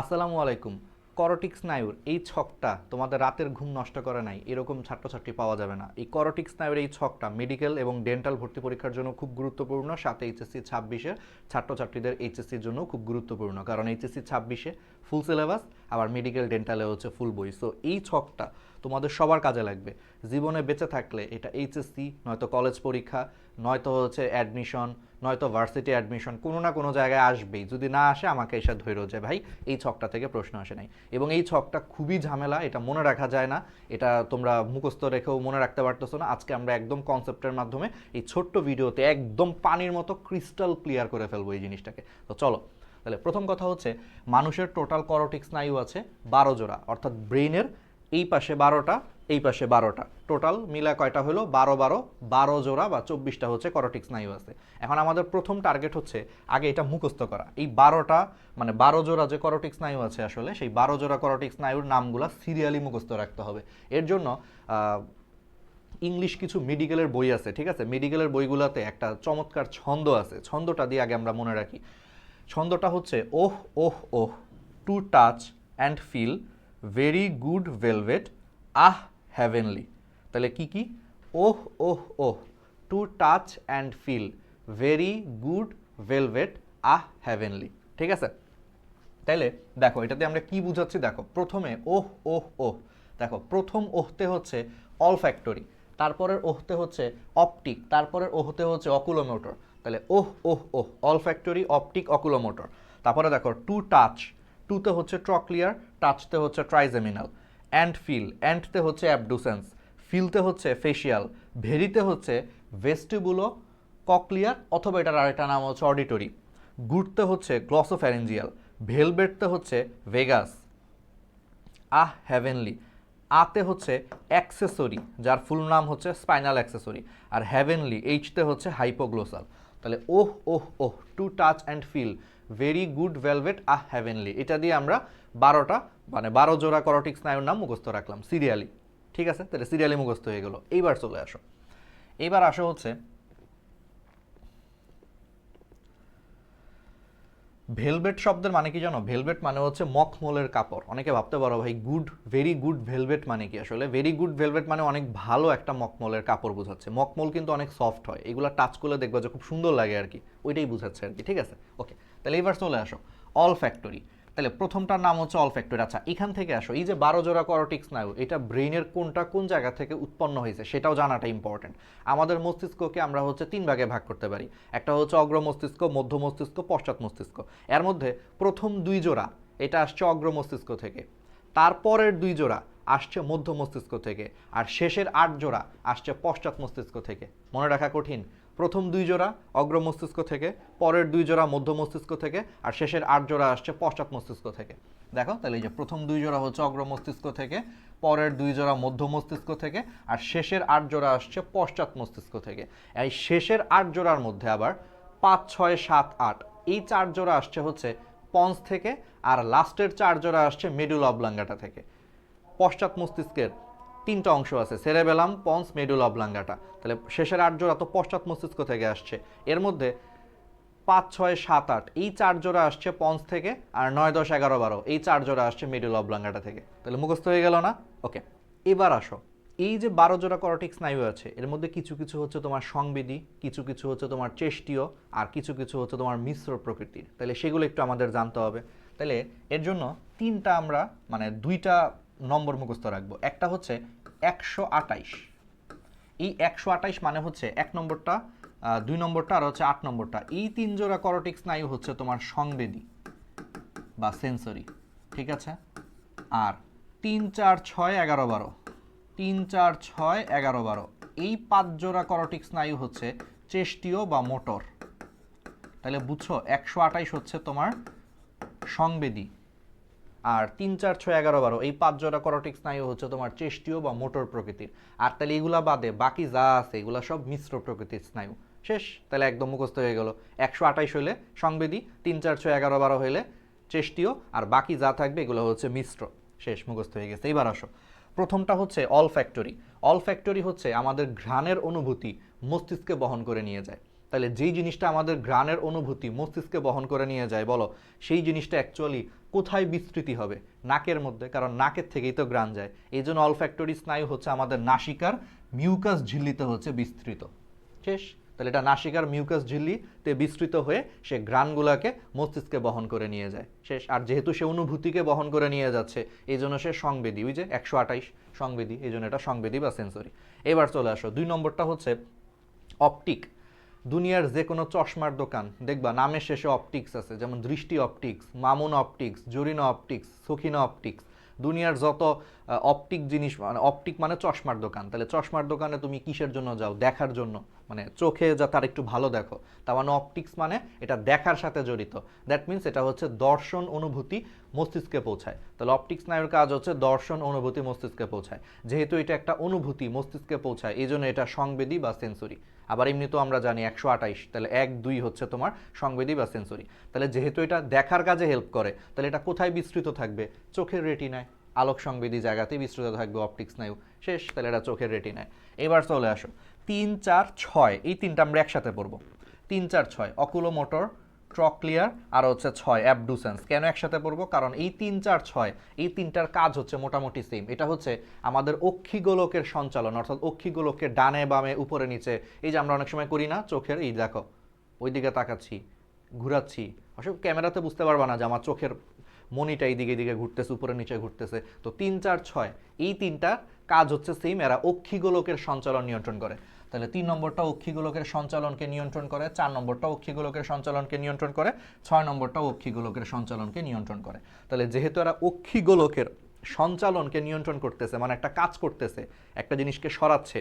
আসসালামু আলাইকুম। করটিক স্নায়ুর এই ছকটা তোমাদের রাতের ঘুম নষ্ট করে নাই, এরকম ছাত্রছাত্রী পাওয়া যাবে না। এই করটিক স্নায়ুর এই ছকটা মেডিকেল এবং ডেন্টাল ভর্তি পরীক্ষার জন্য খুব গুরুত্বপূর্ণ, সাথে এইচএসসি ছাব্বিশের ছাত্রছাত্রীদের এইচএসসির জন্য খুব গুরুত্বপূর্ণ। কারণ এইচএসসি ছাব্বিশে ফুল সিলেবাস আবার মেডিকেল ডেন্টালে হচ্ছে ফুল বই। সো এই ছকটা তোমাদের সবার কাজে লাগবে। জীবনে বেঁচে থাকলে এটা এইচএসসি নয়তো কলেজ পরীক্ষা, নয়তো হচ্ছে অ্যাডমিশন নয়তো ভার্সিটি অ্যাডমিশন কোনো না কোনো জায়গায় আসবেই। যদি না আসে, আমাকে এসে ধৈর্য যে ভাই, এই ছকটা থেকে প্রশ্ন আসে নাই। এবং এই ছকটা খুবই ঝামেলা, এটা মনে রাখা যায় না। এটা তোমরা মুখস্থ রেখেও মনে রাখতে পারতেছো না। আজকে আমরা একদম কনসেপ্টের মাধ্যমে এই ছোট্ট ভিডিওতে একদম পানির মতো ক্রিস্টাল ক্লিয়ার করে ফেলব এই জিনিসটাকে। তো চলো, তাহলে প্রথম কথা হচ্ছে, মানুষের টোটাল করটিক স্নায়ু আছে বারো জোড়া। অর্থাৎ ব্রেইনের এই পাশে বারোটা এই পাশে বারোটা। টোটাল মিলা কয়টা হলো? বারো বারো বারো জোড়া বা চব্বিশটা হচ্ছে করটিক স্নায়ু আছে। এখন আমাদের প্রথম টার্গেট হচ্ছে আগে এটা মুখস্থ করা। এই বারোটা মানে বারো জোড়া যে করটিক স্নায়ু আছে আসলে, সেই বারো জোড়া করটিক স্নায়ুর নামগুলো সিরিয়ালি মুখস্থ রাখতে হবে। এর জন্য ইংলিশ কিছু মেডিকেলের বই আছে, ঠিক আছে? মেডিকেলের বইগুলোতে একটা চমৎকার ছন্দ আছে। ছন্দটা দিয়ে আগে আমরা মনে রাখি। ছন্দটা হচ্ছে oh oh oh to touch and feel very good velvet ah heavenly তাহলে কি কি? Oh oh oh to touch and feel very good velvet ah heavenly ঠিক আছে? তাইলে দেখো, এটাতে আমরা কি বুঝাচ্ছি? দেখো, প্রথমে ওহ ওহ ওহ, দেখো, প্রথম ওহতে হচ্ছে অল ফ্যাক্টরি তারপরের ওহতে হচ্ছে অপটিক তারপরের ওহতে হচ্ছে অকুলোমোটর তাহলে oh oh oh olfactory optic oculomotor তারপরে দেখো টু টাচ টুতে হচ্ছে ট্রক্লিয়ার টাচতে হচ্ছে ট্রাইজেমিনাল অ্যান্ড ফিল অ্যান্ডতে হচ্ছে অ্যাবডুসেন্স ফিলতে হচ্ছে ফেশিয়াল ভেরিতে হচ্ছে ভেস্টিবুলো ককলিয়ার অথবা এটার আরেকটা নাম হচ্ছে অডিটরি গুড়তে হচ্ছে গ্লসোফ্যারেঞ্জিয়াল ভেলবেটতে হচ্ছে ভেগাস আহ হ্যাভেনলি আতে হচ্ছে অ্যাক্সেসরি যার ফুল নাম হচ্ছে স্পাইনাল অ্যাক্সেসরি আর হ্যাভেনলি এইচতে হচ্ছে হাইপোগ্লোসাল তাহলে oh oh oh to touch and feel very good velvet ah heavenly এটা দিয়ে আমরা বারোটা মানে বারো জোড়া করটিক স্নায়ুর নাম মুখস্থ রাখলাম, সিরিয়ালি। ঠিক আছে? তাহলে সিরিয়ালি মুখস্থ হয়ে গেল। এইবার চলে আসো। এইবার আসো হচ্ছে ভেলভেট শব্দের মানে কি জানো? ভেলভেট মানে হচ্ছে মখমলের কাপড়। অনেকে ভাবতে পারো, ভাই গুড ভেরি গুড ভেলভেট মানে কি? আসলে ভেরি গুড ভেলভেট মানে অনেক ভালো একটা মখমলের কাপড় বোঝাচ্ছে। মখমল কিন্তু অনেক সফট হয়। এগুলো টাচ করলে দেখবা যে খুব সুন্দর লাগে আর কি। ওইটাই বোঝাচ্ছে আর কি। ঠিক আছে? ওকে তাহলে এবার চলে আসো। অল ফ্যাক্টরি তাহলে প্রথমটার নাম হচ্ছে অল ফ্যাক্টরি আচ্ছা এখান থেকে আসো। এই যে বারো জোড়া করটিক স্নায়ু, এটা ব্রেইনের কোনটা কোন জায়গা থেকে উৎপন্ন হয়েছে সেটাও জানাটা ইম্পর্টেন্ট আমাদের মস্তিষ্ককে আমরা হচ্ছে তিন ভাগে ভাগ করতে পারি। একটা হচ্ছে অগ্র মস্তিষ্ক, মধ্য মস্তিষ্ক, পশ্চাৎ মস্তিষ্ক। এর মধ্যে প্রথম দুই জোড়া, এটা আসছে অগ্র মস্তিষ্ক থেকে। তারপরের দুই জোড়া আসছে মধ্য মস্তিষ্ক থেকে। আর শেষের আট জোড়া আসছে পশ্চাৎ মস্তিষ্ক থেকে। মনে রাখা কঠিন? প্রথম দুই জোড়া অগ্র মস্তিষ্ক থেকে, পরের দুই জোড়া মধ্য মস্তিষ্ক থেকে, আর শেষের আট জোড়া আসছে পশ্চাৎ মস্তিষ্ক থেকে। দেখো, তাহলে এই যে প্রথম দুই জোড়া হচ্ছে অগ্র মস্তিষ্ক থেকে, পরের দুই জোড়া মধ্য মস্তিষ্ক থেকে, আর শেষের আট জোড়া আসছে পশ্চাৎ মস্তিষ্ক থেকে। এই শেষের আট জোড়ার মধ্যে আবার পাঁচ, ছয়, সাত, আট, এই চার জোড়া আসছে হচ্ছে পঞ্চ থেকে, আর লাস্টের চার জোড়া আসছে মেডুল অবলাঙ্গাটা থেকে। পশ্চাৎ মস্তিষ্কের তিনটা অংশ আছে, সেরেবেলাম, পন্স, মেডুল, অবলাঙ্গাটা। তাহলে শেষের আট জোড়া তো পশ্চাৎ মস্তিষ্ক থেকে আসছে। এর মধ্যে পাঁচ, ছয়, সাত, আট, এই চার জোড়া আসছে পঞ্চ থেকে আর নয়, দশ, এগারো, বারো, এই চার জোড়া আসছে মিডল, অবলাঙ্গাটা থেকে। তাহলে মুখস্থ হয়ে গেল না? ওকে, এবার আসো। এই যে বারো জোড়া করটিক স্নায়ু আছে, এর মধ্যে কিছু কিছু হচ্ছে তোমার সংবেদী কিছু কিছু হচ্ছে তোমার চেষ্টীয়, আর কিছু কিছু হচ্ছে তোমার মিশ্র প্রকৃতির। তাহলে সেগুলো একটু আমাদের জানতে হবে। তাহলে এর জন্য তিনটা আমরা মানে দুইটা নম্বর মুখস্থ রাখব। একটা হচ্ছে একশো আটাইশ এই একশো আটাইশ মানে হচ্ছে এক নম্বরটা দুই নম্বরটা আর হচ্ছে আট নম্বরটা। এই তিন জোড়া করটিক স্নায়ু হচ্ছে তোমার সংবেদী বা সেন্সরি। ঠিক আছে? আর তিন চার ছয় এগারো বারো। তিন চার ছয় এগারো বারো। এই পাঁচ জোড়া করটিক স্নায়ু হচ্ছে চেষ্টীয় বা মোটর। তাহলে বুঝছ, একশো আটাইশ হচ্ছে তোমার সংবেদী। আর তিন, চার, ছয়, এগারো, বারো, এই পাঁচ জোড়া করটিক স্নায়ু হচ্ছে তোমার চেষ্টীয় বা মোটর প্রকৃতির। আর তাহলে এগুলা বাদে বাকি যা আছে, এগুলা সব মিশ্র প্রকৃতির স্নায়ু। শেষ, তাহলে একদম মুখস্থ হয়ে গেল। একশো আঠাইশ হইলে সংবেদী, তিন, চার, ছয়, এগারো, বারো হইলে চেষ্টীয়, আর বাকি যা থাকবে এগুলো হচ্ছে মিশ্র। শেষ, মুখস্থ হয়ে গেছে। এইবার আসো। প্রথমটা হচ্ছে অল ফ্যাক্টরি অল ফ্যাক্টরি হচ্ছে আমাদের ঘ্রাণের অনুভূতি মস্তিষ্কে বহন করে নিয়ে যায়। তাহলে যেই জিনিসটা আমাদের ঘ্রাণের অনুভূতি মস্তিষ্কে বহন করে নিয়ে যায়, বলো, সেই জিনিসটা অ্যাকচুয়ালি কোথায় বিস্তৃতি হবে? নাকের মধ্যে, কারণ নাকের থেকেই তো গ্রান যায়। এই জন্য অলফ্যাক্টরি স্নায়ু হচ্ছে আমাদের নাসিকার মিউকাস ঝিল্লিতে হচ্ছে বিস্তৃত। শেষ? তাহলে এটা নাসিকার মিউকাস ঝিল্লিতে বিস্তৃত হয়ে সে গ্রানগুলোকে মস্তিষ্কে বহন করে নিয়ে যায়। শেষ? আর যেহেতু সে অনুভূতিকে বহন করে নিয়ে যাচ্ছে, এই জন্য সে সংবেদী। ওই যে একশো আঠাইশ সংবেদী, এই জন্য এটা সংবেদী বা সেন্সরি এবার চলে আসো। দুই নম্বরটা হচ্ছে অপটিক দুনিয়ার যে কোনো চশমার দোকান, দেখবা নামের শেষে অপটিক্স আছে, যেমন দৃষ্টি optics Mamun optics Jorina optics Sakhina optics দুনিয়ার যত অপটিক জিনিস মানে অপটিক মানে চশমার দোকান। তাহলে চশমার দোকানে তুমি কিসের জন্য যাও? দেখার জন্য। মানে চোখে যা তার একটু ভালো দেখো। তার মানে অপটিক্স মানে এটা দেখার সাথে জড়িত। দ্যাট মিন্স এটা হচ্ছে দর্শন অনুভূতি মস্তিষ্কে পৌঁছায়। তাহলে অপটিক্স স্নায়ুর কাজ হচ্ছে দর্শন অনুভূতি মস্তিষ্কে পৌঁছায়। যেহেতু এটা একটা অনুভূতি মস্তিষ্কে পৌঁছায়, এই জন্য এটা সংবেদী বা সেন্সরি আবার এমনি তো আমরা জানি একশো আঠাইশ, তাহলে এক, দুই হচ্ছে তোমার সংবেদী বা সেন্সরি তাহলে যেহেতু এটা দেখার কাজে হেল্প করে, তাহলে এটা কোথায় বিস্তৃত থাকবে? চোখের রেটিনায় আলোক সংবেদী জায়গাতেই বিস্তৃত থাকবে অপটিক স্নায়ু। শেষ, তাহলে এটা চোখের রেটিনায়। এবার চলে আসো। তিন, চার, ছয়, এই তিনটা আমরা একসাথে পড়ব। তিন, চার, ছয় অকুলো মোটর ট্রক্লিয়ার আর হচ্ছে ছয়, অ্যাবডুসেন্স। কেন একসাথে পড়ব? কারণ এই তিন, চার, ছয়, এই তিনটার কাজ হচ্ছে মোটামুটি সেম এটা হচ্ছে আমাদের অক্ষিগোলকের সঞ্চালন, অর্থাৎ অক্ষিগোলকের ডানে, বামে, উপরে, নিচে। এই যে আমরা অনেক সময় করি না চোখের, এই দেখো, ওইদিকে তাকাচ্ছি, ঘুরাচ্ছি। অসব ক্যামেরাতে বুঝতে পারবা না যে আমার চোখের মনিটা এইদিকে দিকে ঘুরতেছে, উপরে নিচে ঘুরতেছে। তো তিন, চার, ছয়, এই তিনটা কাজ হচ্ছে সেম এরা অক্ষিগোলকের সঞ্চালন নিয়ন্ত্রণ করে। তাহলে তিন নম্বরটা অক্ষিগোলকের সঞ্চালনকে নিয়ন্ত্রণ করে, চার নম্বরটা অক্ষিগোলকের সঞ্চালনকে নিয়ন্ত্রণ করে, ছয় নম্বরটা অক্ষিগোলকের সঞ্চালনকে নিয়ন্ত্রণ করে। তাহলে যেহেতু এরা অক্ষিগোলকের সঞ্চালনকে নিয়ন্ত্রণ করতেছে মানে একটা কাজ করতেছে, একটা জিনিসকে সরাচ্ছে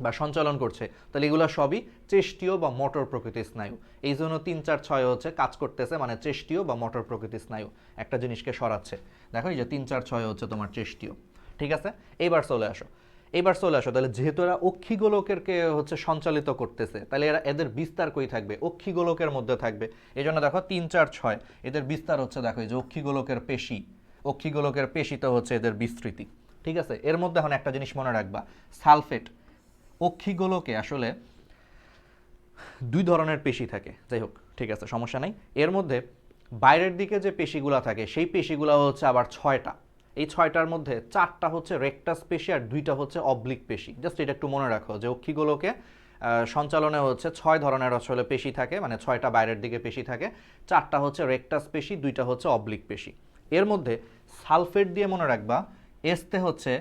বা সঞ্চালন করছে। তাহলে এগুলো সবই চেষ্টীয় বা মোটর প্রকৃতির স্নায়ু। এই জন্য তিন, চার, ছয় হচ্ছে কাজ করতেছে মানে চেষ্টীয় বা মোটর প্রকৃতির স্নায়ু একটা জিনিসকে সরাচ্ছে। দেখো এই যে তিন, চার, ছয় হচ্ছে তোমার চেষ্টীয়। ঠিক আছে? এইবার চলে আসো। এবার চলে আসো। তাহলে যেহেতু এরা অক্ষিগোলকেরকে হচ্ছে সঞ্চালিত করতেছে, তাহলে এরা এদের বিস্তার কই থাকবে? অক্ষিগোলকের মধ্যে থাকবে। এই জন্য দেখো তিন, চার, ছয়, এদের বিস্তার হচ্ছে দেখো এই যে অক্ষিগোলকের পেশি। অক্ষিগোলকের পেশিতে হচ্ছে এদের বিস্তৃতি। ঠিক আছে? এর মধ্যে এখন একটা জিনিস মনে রাখবা। সালফেট। অক্ষিগোলকে আসলে দুই ধরনের পেশি থাকে। যাই হোক, ঠিক আছে, সমস্যা নাই। এর মধ্যে বাইরের দিকে যে পেশিগুলো থাকে, সেই পেশিগুলো হচ্ছে আবার ছয়টা। এই ছয়টার মধ্যে চারটা হচ্ছে রেকটাস পেশি আর দুইটা হচ্ছে অবলিক পেশি। জাস্ট এটা একটু মনে রাখো যে অক্ষিগোলকে সঞ্চালনে হচ্ছে ছয় ধরনের আসলে পেশি থাকে মানে ছয়টা বাইরের দিকে পেশি থাকে। চারটা হচ্ছে রেকটাস পেশি, দুইটা হচ্ছে অবলিক পেশি। এর মধ্যে সালফেট দিয়ে মনে রাখবা, এসতে হচ্ছে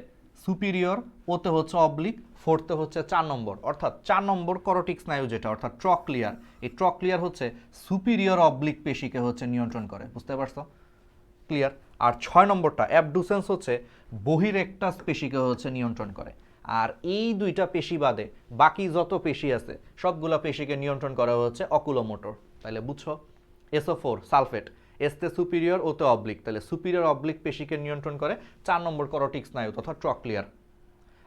সুপিরিয়র ওতে হচ্ছে অবলিক ফোর্থে হচ্ছে চার নম্বর। অর্থাৎ চার নম্বর করোটিক স্নায়ু যেটা, অর্থাৎ ট্রক্লিয়ার এই ট্রক্লিয়ার হচ্ছে সুপিরিয়র অবলিক পেশিকে হচ্ছে নিয়ন্ত্রণ করে, বুঝতে পারছ? ক্লিয়ার আর ছয় নম্বরটা অ্যাবডুসেন্স হচ্ছে বহিরেকটাস পেশিকে হচ্ছে নিয়ন্ত্রণ করে। আর এই দুইটা পেশি বাদে বাকি যত পেশি আছে, সবগুলা পেশিকে নিয়ন্ত্রণ করা হচ্ছে অকুলোমোটর তাহলে বুঝছ? এসও ফোর সালফেট এসতে সুপিরিয়র ওতে অবলিক তাহলে সুপিরিয়র অবলিক পেশিকে নিয়ন্ত্রণ করে চার নম্বর করোটিক স্নায়ু তথা ট্রক্লিয়ার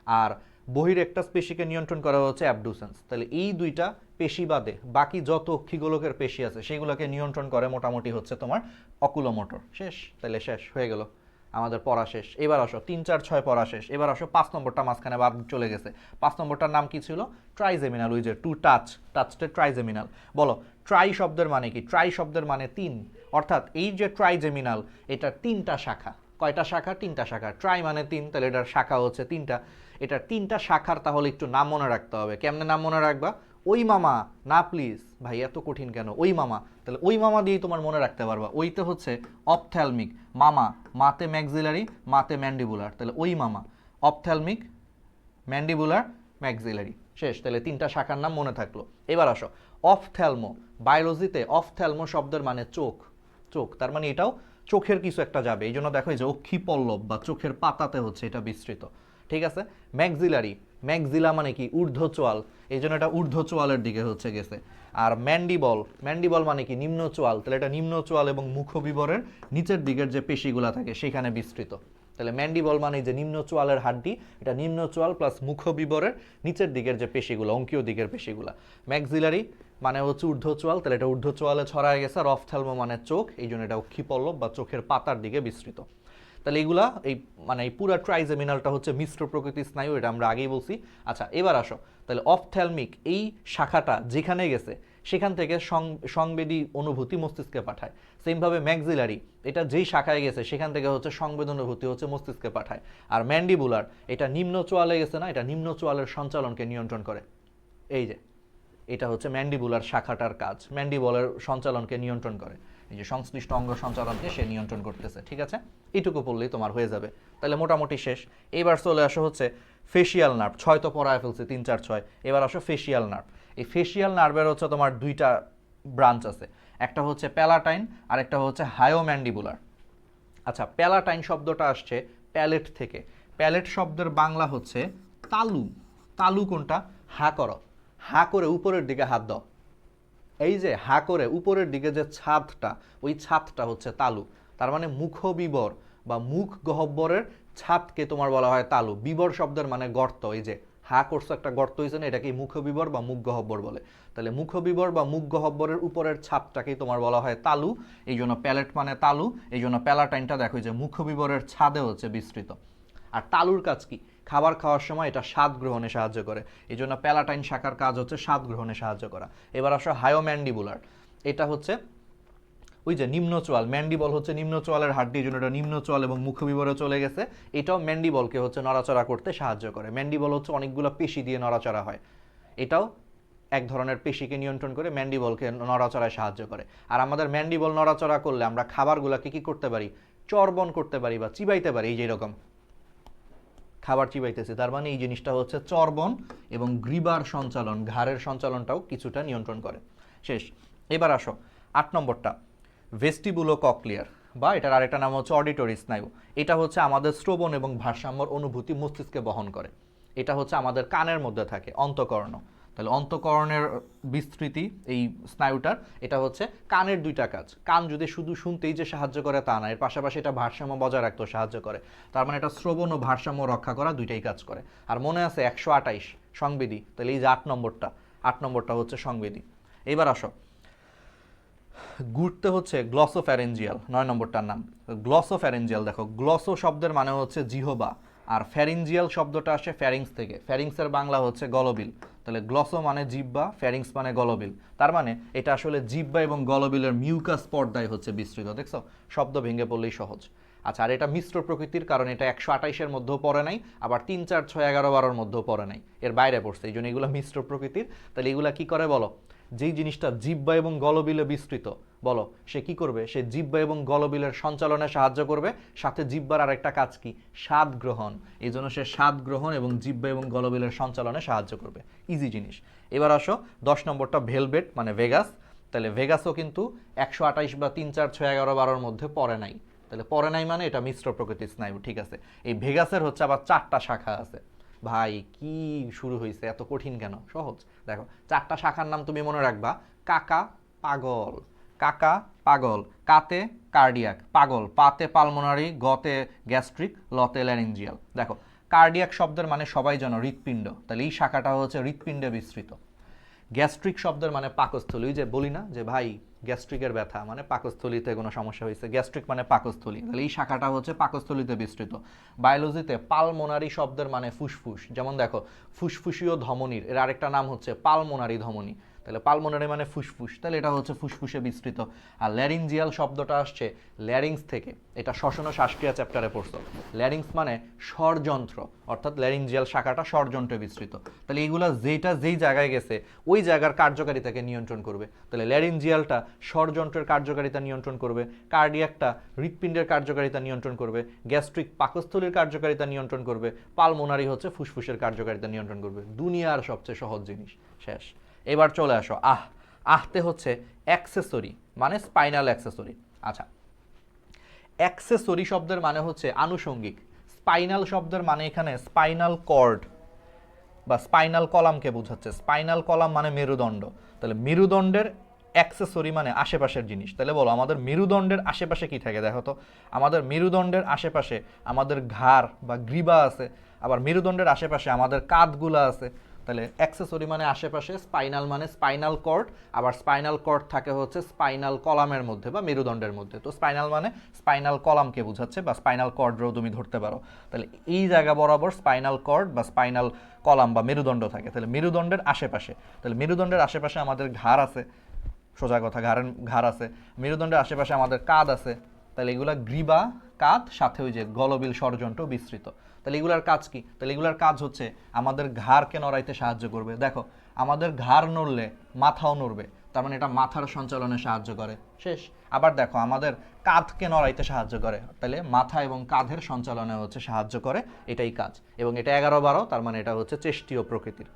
আর বহির একটা পেশিকে নিয়ন্ত্রণ করা হচ্ছে অ্যাবডুসেন্স তাহলে এই দুইটা পেশি বাদে বাকি যত অক্ষিগোলকের পেশি আছে, সেগুলোকে নিয়ন্ত্রণ করে মোটামুটি হচ্ছে তোমার অকুলোমোটর শেষ? তাহলে শেষ, হয়ে গেল। আমাদের পড়া শেষ। এবার আসো, তিন, চার, ছয় পড়া শেষ। এবার আসো, পাঁচ নম্বরটা মাঝখানে বাদ চলে গেছে। পাঁচ নম্বরটার নাম কি ছিল? ট্রাইজেমিনাল, ওই যে টু টাচ, টাচটা ট্রাইজেমিনাল। বলো, ট্রাই শব্দের মানে কি? ট্রাই শব্দের মানে তিন। অর্থাৎ এই যে ট্রাইজেমিনাল, এটা তিনটা শাখা। কয়টা শাখা? তিনটা শাখা। ট্রাই মানে তিন, তাহলে এটার শাখা হচ্ছে তিনটা। এটার তিনটা শাখার তাহলে একটু নাম মনে রাখতে হবে। কেমনে নাম মনে রাখবা? ওই মামা, না প্লিজ ভাই, এত কঠিন কেন? ওই মামা, তাহলে ওই মামা দিয়েই তোমার মনে রাখতে পারবা। ওইতে হচ্ছে অপথ্যালমিক মামা, মাতে ম্যাক্সিলারি মাতে ম্যান্ডিবুলার তাহলে ওই মামা অপথ্যালমিক ম্যান্ডিবুলার ম্যাক্সিলারি শেষ, তাহলে তিনটা শাখার নাম মনে থাকল। এবার আসো অফথ্যালমো বায়োলজিতে অফথ্যালমো শব্দের মানে চোখ চোখ, তার মানে এটাও চোখের কিছু একটা যাবে। এই জন্য দেখো যে অক্ষি পল্লব বা চোখের পাতাতে হচ্ছে এটা বিস্তৃত, ঠিক আছে? ম্যাক্সিলারি ম্যাক্সিলা মানে কি? ঊর্ধ্ব চোয়াল এই জন্য এটা ঊর্ধ্ব চোয়ালের দিকে হচ্ছে গেছে। আর ম্যান্ডিবল ম্যান্ডিবল মানে কি? নিম্ন চোয়াল তাহলে এটা নিম্ন চোয়াল এবং মুখবিবরের নিচের দিকের যে পেশিগুলা থাকে, সেখানে বিস্তৃত। তাহলে ম্যান্ডিবল মানে যে নিম্ন চোয়ালের হাড্ডি, এটা নিম্ন চোয়াল প্লাস মুখবিবরের নিচের দিকের যে পেশিগুলো, অঙ্কীয় দিকের পেশিগুলা। ম্যাক্সিলারি মানে হচ্ছে ঊর্ধ্ব চোয়াল তাহলে এটা ঊর্ধ্ব চোয়ালে ছড়ায় গেছে, আর অফথ্যালমো মানে চোখ, এই জন্য এটা অক্ষিপল্লব বা চোখের পাতার দিকে বিস্তৃত। তাহলে এগুলা, এই মানে এই পুরা ট্রাইজেমিনালটা হচ্ছে মিশ্র প্রকৃতির স্নায়ু, এটা আমরা আগেই বলছি। আচ্ছা এবার আসো। তাহলে অফথ্যালমিক এই শাখাটা যেখানে গেছে, সেখান থেকে সংবেদী অনুভূতি মস্তিষ্কে পাঠায়। সেমভাবে ম্যাক্সিলারি এটা যেই শাখায় গেছে, সেখান থেকে হচ্ছে সংবেদন সংবেদনাভূতি হচ্ছে মস্তিষ্কে পাঠায়। আর ম্যান্ডিবুলার এটা নিম্ন চোয়ালে গেছে না, এটা নিম্ন চোয়ালের সঞ্চালনকে নিয়ন্ত্রণ করে। এই যে, এটা হচ্ছে ম্যান্ডিবুলার শাখাটার কাজ ম্যান্ডিবলের সঞ্চালনকে নিয়ন্ত্রণ করে। এই যে সংশ্লিষ্ট অঙ্গ সঞ্চালনকে সে নিয়ন্ত্রণ করতেছে, ঠিক আছে? এইটুকু পড়লেই তোমার হয়ে যাবে। তাহলে মোটামুটি শেষ। এবার চলে আসো হচ্ছে ফেসিয়াল নার্ভ ছয় তো পড়ায় ফেলছে, তিন, চার, ছয়। এবার আসো ফেসিয়াল নার্ভ এই ফেসিয়াল নার্ভের হচ্ছে তোমার দুইটা ব্রাঞ্চ আছে। একটা হচ্ছে প্যালাটাইন আর একটা হচ্ছে হায়োম্যান্ডিবুলার আচ্ছা প্যালাটাইন শব্দটা আসছে প্যালেট থেকে। প্যালেট শব্দের বাংলা হচ্ছে তালু। তালু কোনটা? হা করো। হা করে উপরের দিকে হাত দাও। এই যে হা করে উপরের দিকে যে ছাদটা, ওই ছাদটা হচ্ছে তালু। তার মানে মুখবিবর বা মুখ গহব্বরের ছাদকে তোমার বলা হয় তালু। বিবর শব্দের মানে গর্ত। এই যে হা করছ একটা গর্ত হয়েছে না এটাকে মুখবিবর বা মুখ গহব্বর বলে। তাহলে মুখবিবর বা মুখ গহব্বরের উপরের ছাদটাকেই তোমার বলা হয় তালু। এই জন্য প্যালেট মানে তালু। এই জন্য প্যালাটাইনটা দেখো যে মুখবিবরের ছাদে হচ্ছে বিস্তৃত। আর তালুর কাজ কি? খাবার খাওয়ার সময় এটা স্বাদ গ্রহণে সাহায্য করে। এই জন্য প্যালাটাইন শাখার কাজ হচ্ছে স্বাদ গ্রহণে সাহায্য করা। এবার আসো হায়োম্যান্ডিবুলার। এটা হচ্ছে ওই যে নিম্ন চোয়াল ম্যান্ডিবল হচ্ছে নিম্ন চোয়ালের হাড্ডি জন্য এটা নিম্ন চোয়াল এবং মুখবিবরে চলে গেছে। এটাও ম্যান্ডিবলকে হচ্ছে নড়াচড়া করতে সাহায্য করে। ম্যান্ডিবল হচ্ছে অনেকগুলো পেশি দিয়ে নড়াচড়া হয়। এটাও এক ধরনের পেশিকে নিয়ন্ত্রণ করে ম্যান্ডিবলকে নড়াচড়ায় সাহায্য করে। আর আমাদের ম্যান্ডিবল নড়াচড়া করলে আমরা খাবারগুলোকে কি করতে পারি? চর্বণ করতে পারি বা চিবাইতে পারি, এই যে এরকম। খাবার চিবাইতেছে। তার মানে এই জিনিসটা হচ্ছে চর্বণ এবং গ্রিবার সঞ্চালন, ঘাড়ের সঞ্চালনটাও কিছুটা নিয়ন্ত্রণ করে। শেষ। এবার আসো। আট নম্বরটা। ভেস্টিবুলো ককলিয়ার বা এটার আরেকটা নাম হচ্ছে অডিটরি স্নায়ু। এটা হচ্ছে আমাদের শ্রবণ এবং ভারসাম্যর অনুভূতি মস্তিষ্কে বহন করে। এটা হচ্ছে আমাদের কানের মধ্যে থাকে, অন্তকর্ণ। তাহলে অন্তকরণের বিস্তৃতি এই স্নায়ুটার, এটা হচ্ছে কানের দুইটা কাজ। কান যদি শুধু শুনতেই যে সাহায্য করে তা না, এর পাশাপাশি এটা ভারসাম্য বজায় রাখতেও সাহায্য করে। তার মানে এটা শ্রবণ ও ভারসাম্য রক্ষা করা দুইটাই কাজ করে। আর মনে আছে একশো আটাইশ সংবেদী, তাহলে এই যে আট নম্বরটা আট নম্বরটা হচ্ছে সংবেদী। এবার আসো। ঘুরতে হচ্ছে গ্লসোফ্যারেঞ্জিয়াল নয় নম্বরটার নাম। গ্লসোফ্যারেঞ্জিয়াল দেখো, গ্লসো শব্দের মানে হচ্ছে জিহবা, আর ফ্যারিঞ্জিয়াল শব্দটা আসে ফ্যারিংস থেকে। ফ্যারিংসের বাংলা হচ্ছে গলবিল। তাহলে গ্লসো মানে জিব্বা ফ্যারিংস মানে গলবিল। তার মানে এটা আসলে জিব্বা এবং গলবিলের মিউকাস পর্দায় হচ্ছে বিস্তৃত, দেখছ? শব্দ ভেঙে পড়লেই সহজ। আচ্ছা আর এটা মিশ্র প্রকৃতির কারণ এটা একশো আঠাইশের মধ্যেও পড়ে নাই, আবার তিন, চার, ছয়, এগারো, বারোর মধ্যেও পড়ে নাই। এর বাইরে পড়ছে, এই জন্য এগুলো মিশ্র প্রকৃতির। তাহলে এগুলা কি করে বলো? যেই জিনিসটা জিব্বা এবং গলবিলে বিস্তৃত, বলো, সে কি করবে? সে জিব্বা এবং গলবিলের সঞ্চালনে সাহায্য করবে। সাথে জিব্বার আরেকটা কাজ কি? স্বাদ গ্রহণ। এই জন্য সে স্বাদ গ্রহণ এবং জিব্বা এবং গলবিলের সঞ্চালনে সাহায্য করবে। ইজি জিনিস। এবার আসো, দশ নম্বরটা ভেলভেট মানে ভেগাস। তাহলে ভেগাসও কিন্তু একশো আঠাইশ বা তিন, চার, ছয়, এগারো, বারোর মধ্যে পড়ে নাই। তাহলে পরে নাই মানে এটা মিশ্র প্রকৃতির স্নায়ু, ঠিক আছে? এই ভেগাসের হচ্ছে আবার চারটা শাখা আছে। ভাই, কি শুরু হয়েছে এত কঠিন কেন? সহজ। দেখো, চারটা শাখার নাম তুমি মনে রাখবা। কাকা পাগল। কাকা পাগল। কাতে কার্ডিয়াক পাগল। পাতে পালমোনারি, গতে গ্যাস্ট্রিক, লতে ল্যারিঞ্জিয়াল। দেখো, কার্ডিয়াক শব্দের মানে সবাই জানো হৃৎপিণ্ড। তাহলে এই শাখাটা হচ্ছে হৃৎপিণ্ডে বিস্তৃত। গ্যাস্ট্রিক শব্দের মানে পাকস্থলী। যে বলি না যে, ভাই গ্যাস্ট্রিকের ব্যথা মানে পাকস্থলিতে কোনো সমস্যা হয়েছে। গ্যাস্ট্রিক মানে পাকস্থলী। তাহলে এই শাখাটা হচ্ছে পাকস্থলিতে বিস্তৃত। বায়োলজিতে পালমোনারি শব্দের মানে ফুসফুস। যেমন দেখো, ফুসফুসীয় ধমনীর, এর আরেকটা নাম হচ্ছে পালমোনারি ধমনী। তাহলে পালমোনারি মানে ফুসফুস। তাহলে এটা হচ্ছে ফুসফুসে বিস্তৃত। আর ল্যারিঞ্জিয়াল শব্দটা আসছে ল্যারিংস থেকে। এটা শ্বসন শ্বাসক্রিয়া চ্যাপ্টারে পড়ছো। ল্যারিংস মানে স্বরযন্ত্র। অর্থাৎ ল্যারিঞ্জিয়াল শাখাটা স্বরযন্ত্রে বিস্তৃত। তাহলে এইগুলা যেটা যেই জায়গায় গেছে, ওই জায়গার কার্যকারিতাকে নিয়ন্ত্রণ করবে। তাহলে ল্যারিঞ্জিয়ালটা স্বরযন্ত্রের কার্যকারিতা নিয়ন্ত্রণ করবে, কার্ডিয়াকটা হৃৎপিণ্ডের কার্যকারিতা নিয়ন্ত্রণ করবে, গ্যাস্ট্রিক পাকস্থলীর কার্যকারিতা নিয়ন্ত্রণ করবে, পালমোনারি হচ্ছে ফুসফুসের কার্যকারিতা নিয়ন্ত্রণ করবে। দুনিয়ার সবচেয়ে সহজ জিনিস। শেষ। এবার চলে আসো। আহ, আহতে হচ্ছে অ্যাক্সেসরি মানে স্পাইনাল অ্যাক্সেসরি। আচ্ছা অ্যাক্সেসরি শব্দের মানে হচ্ছে আনুষঙ্গিক। স্পাইনাল শব্দের মানে এখানে স্পাইনাল কর্ড বা স্পাইনাল কলামকে বোঝাচ্ছে। স্পাইনাল কলাম মানে মেরুদণ্ড। তাহলে মেরুদণ্ডের অ্যাক্সেসরি মানে আশেপাশের জিনিস। তাহলে বলো, আমাদের মেরুদণ্ডের আশেপাশে কি থাকে? দেখো তো, আমাদের মেরুদণ্ডের আশেপাশে আমাদের ঘাড় বা গ্রীবা আছে, আবার মেরুদণ্ডের আশেপাশে আমাদের কাঁধগুলো আছে তাহলে অ্যাক্সেসরি মানে আশেপাশে, স্পাইনাল মানে স্পাইনাল কর্ড, আবার স্পাইনাল কর্ড থাকে হচ্ছে স্পাইনাল কলামের মধ্যে বা মেরুদণ্ডের মধ্যে। তো স্পাইনাল মানে স্পাইনাল কলামকে বোঝাচ্ছে বা স্পাইনাল কর্ডও তুমি ধরতে পারো। তাহলে এই জায়গা বরাবর স্পাইনাল কর্ড বা স্পাইনাল কলাম বা মেরুদণ্ড থাকে। তাহলে মেরুদণ্ডের আশেপাশে, তাহলে মেরুদণ্ডের আশেপাশে আমাদের ঘাড় আছে, সোজা কথা, ঘাড়ের ঘাড় আছে। মেরুদণ্ডের আশেপাশে আমাদের কাঁধ আছে। তাহলে এগুলা গ্রীবা কাঁধ, সাথে ওই যে গলবিল ষড়যন্ত্র বিস্তৃত। তাহলে এগুলার কাজ কি? তাহলে এগুলার কাজ হচ্ছে আমাদের ঘাড়কে নড়াইতে সাহায্য করবে। দেখো, আমাদের ঘাড় নড়লে মাথাও নড়বে, তার মানে এটা মাথার সঞ্চালনে সাহায্য করে। শেষ। আবার দেখো, আমাদের কাঁধকে নড়াইতে সাহায্য করে। তাহলে মাথা এবং কাঁধের সঞ্চালনে হচ্ছে সাহায্য করে এটাই কাজ। এবং এটা এগারো বারো তার মানে এটা হচ্ছে চেষ্টীয় প্রকৃতির।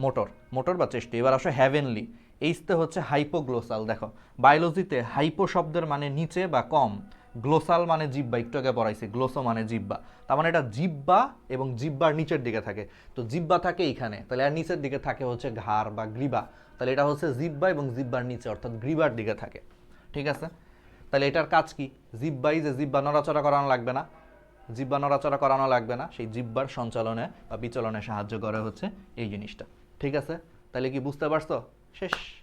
মোটর মোটর বা চেষ্টি। এবার আসো হ্যাভেনলি এইসতে হচ্ছে হাইপোগ্লোসাল দেখো বায়োলজিতে হাইপো শব্দের মানে নিচে বা কম। গ্লোসাল মানে জিব্বা একটু আগে পড়াইছি, গ্লোসো মানে জিব্বা তার মানে এটা জিব্বা এবং জিব্বার নিচের দিকে থাকে। তো জিব্বা থাকে এইখানে, তাহলে আর নিচের দিকে থাকে হচ্ছে ঘাড় বা গ্রীবা। তাহলে এটা হচ্ছে জিব্বা এবং জিব্বার নিচে, অর্থাৎ গ্রীবার দিকে থাকে। ঠিক আছে? তাহলে এটার কাজ কি? জিব্বাই যে জিব্বা নড়াচড়া করানো লাগবে না। জিব্বা নড়াচড়া করানো লাগবে না। সেই জিব্বার সঞ্চালনে বা বিচলনে সাহায্য করে হচ্ছে এই জিনিসটা। ঠিক আছে? তাহলে কি বুঝতে পারছ? শেষ।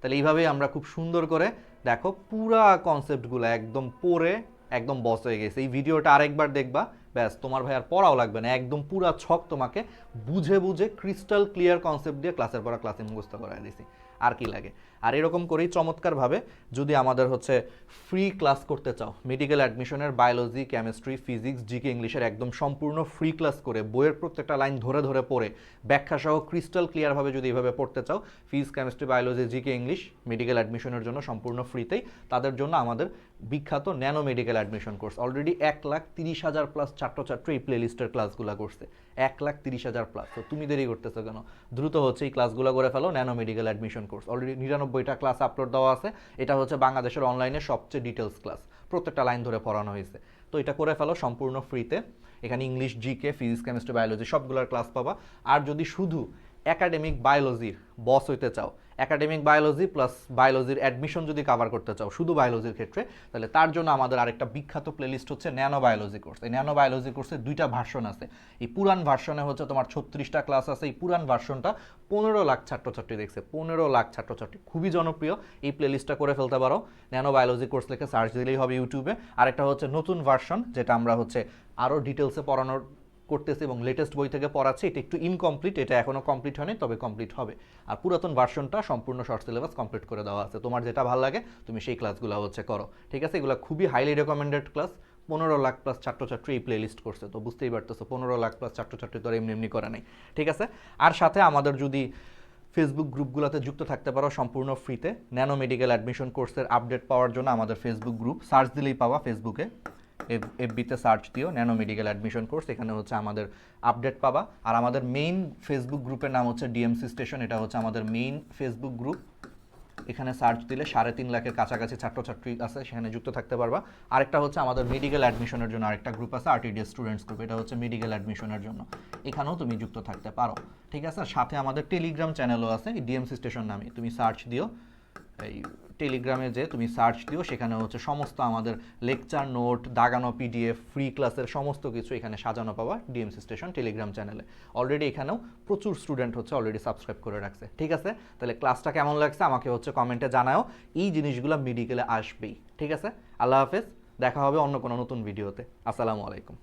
তাহলে এইভাবেই আমরা খুব সুন্দর করে, দেখো পুরা কনসেপ্টগুলো একদম পড়ে, একদম বস হয়ে গেছে। এই ভিডিওটা আরেকবার দেখবা, ব্যাস তোমার ভাই আর পড়াও লাগবে না, একদম পুরা ছক তোমাকে বুঝে বুঝে ক্রিস্টাল ক্লিয়ার কনসেপ্ট দিয়ে ক্লাসের পর ক্লাসে মুখস্থ করাই দিয়েছি আর কি লাগে? আর এরকম করেই চমৎকারভাবে যদি আমাদের হচ্ছে ফ্রি ক্লাস করতে চাও মেডিকেল অ্যাডমিশনের বায়োলজি কেমিস্ট্রি ফিজিক্স জিকে ইংলিশের একদম সম্পূর্ণ ফ্রি ক্লাস করে বইয়ের প্রত্যেকটা লাইন ধরে ধরে পড়ে ব্যাখ্যা সহ ক্রিস্টাল ক্লিয়ারভাবে যদি এভাবে পড়তে চাও physics chemistry biology GK English medical অ্যাডমিশনের জন্য সম্পূর্ণ ফ্রিতেই তাদের জন্য আমাদের বিখ্যাত nano medical admission course already এক লাখ তিরিশ হাজার প্লাস ছাত্রছাত্রী এই প্লেলিস্টের ক্লাসগুলো করছে। এক লাখ তিরিশ হাজার প্লাস তো তুমি দেরি করতেছো কেন? দ্রুত হচ্ছে এই ক্লাসগুলো করে ফেলো nano medical admission course already নিরানব্বইটা ক্লাস আপলোড দেওয়া আছে। এটা হচ্ছে বাংলাদেশের অনলাইনে সবচেয়ে ডিটেলস ক্লাস প্রত্যেকটা লাইন ধরে পড়ানো হয়েছে। তো এটা করে ফেলো সম্পূর্ণ ফ্রিতে এখানে English GK physics chemistry biology সবগুলোর ক্লাস পাবা। আর যদি শুধু একাডেমিক বায়োলজির বস হইতে চাও একাডেমিক বায়োলজি প্লাস বায়োলজির অ্যাডমিশন যদি কভার করতে চাও, শুধু বায়োলজির ক্ষেত্রে, তাহলে তার জন্য আমাদের আরেকটা বিখ্যাত প্লেলিস্ট হচ্ছে ন্যানো বায়োলজি কোর্স এই ন্যানো বায়োলজি কোর্সে দুইটা ভার্সন আছে। এই পুরান ভার্সনে হচ্ছে তোমার ছত্রিশটা ক্লাস আছে, এই পুরান ভার্সনটা পনেরো লাখ ছাত্রছাত্রী দেখছে। পনেরো লাখ ছাত্রছাত্রী, খুবই জনপ্রিয়। এই প্লেলিস্টটা করে ফেলতে পারো। ন্যানো বায়োলজি কোর্স লিখে সার্চ দিলেই হবে ইউটিউবে আরেকটা হচ্ছে নতুন ভার্সন যেটা আমরা হচ্ছে আরও ডিটেলসে পড়ানোর করতেছে এবং লেটেস্ট বই থেকে পড়াচ্ছে, এটা একটু ইনকমপ্লিট এটা এখনও কমপ্লিট হয়নি, তবে কমপ্লিট হবে। আর পুরাতন ভার্সনটা সম্পূর্ণ শর্ট সিলেবাস কমপ্লিট করে দেওয়া আছে। তোমার যেটা ভালো লাগে, তুমি সেই ক্লাসগুলো হচ্ছে করো। ঠিক আছে? এগুলো খুবই হাইলি রেকমেন্ডেড ক্লাস পনেরো লাখ প্লাস ছাত্রছাত্রী এই প্লেলিস্ট করছে। তো বুঝতেই পারতেছো, পনেরো লাখ প্লাস ছাত্রছাত্রী তো এমনি এমনি করে নেই। ঠিক আছে? আর সাথে আমাদের যদি ফেসবুক গ্রুপগুলোতে যুক্ত থাকতে পারো সম্পূর্ণ ফ্রিতে ন্যানো মেডিকেল অ্যাডমিশন কোর্সের আপডেট পাওয়ার জন্য আমাদের ফেসবুক গ্রুপ সার্চ দিলেই পাওয়া ফেসবুকে এফবিতে সার্চ দিও ন্যানো মেডিকেল অ্যাডমিশন কোর্স এখানে হচ্ছে আমাদের আপডেট পাবা। আর আমাদের মেইন ফেসবুক গ্রুপের নাম হচ্ছে ডিএমসি স্টেশন এটা হচ্ছে আমাদের মেইন ফেসবুক গ্রুপ এখানে সার্চ দিলে সাড়ে তিন লাখের কাছাকাছি ছাত্রছাত্রী আছে, সেখানে যুক্ত থাকতে পারবা। আরেকটা হচ্ছে আমাদের মেডিকেল অ্যাডমিশনের জন্য আরেকটা গ্রুপ আছে আরটিডিএস স্টুডেন্টস গ্রুপ এটা হচ্ছে মেডিকেল অ্যাডমিশনের জন্য। এখানেও তুমি যুক্ত থাকতে পারো। ঠিক আছে? সাথে আমাদের টেলিগ্রাম চ্যানেলও আছে ডিএমসি স্টেশন নামে। তুমি সার্চ দিও, এই টেলিগ্রামে যে তুমি সার্চ দিও, সেখানে হচ্ছে সমস্ত আমাদের লেকচার নোট দাগানো পিডিএফ ফ্রি ক্লাসের সমস্ত কিছু এখানে সাজানো পাওয়া ডিএমসি স্টেশন টেলিগ্রাম চ্যানেলে অলরেডি এখানেও প্রচুর স্টুডেন্ট হচ্ছে অলরেডি সাবস্ক্রাইব করে রাখছে। ঠিক আছে? তাহলে ক্লাসটা কেমন লাগছে আমাকে হচ্ছে কমেন্টে জানাও এই জিনিসগুলো মেডিকেলে আসবেই। ঠিক আছে? আল্লাহ হাফেজ। দেখা হবে অন্য কোনো নতুন ভিডিওতে আসসালামু আলাইকুম।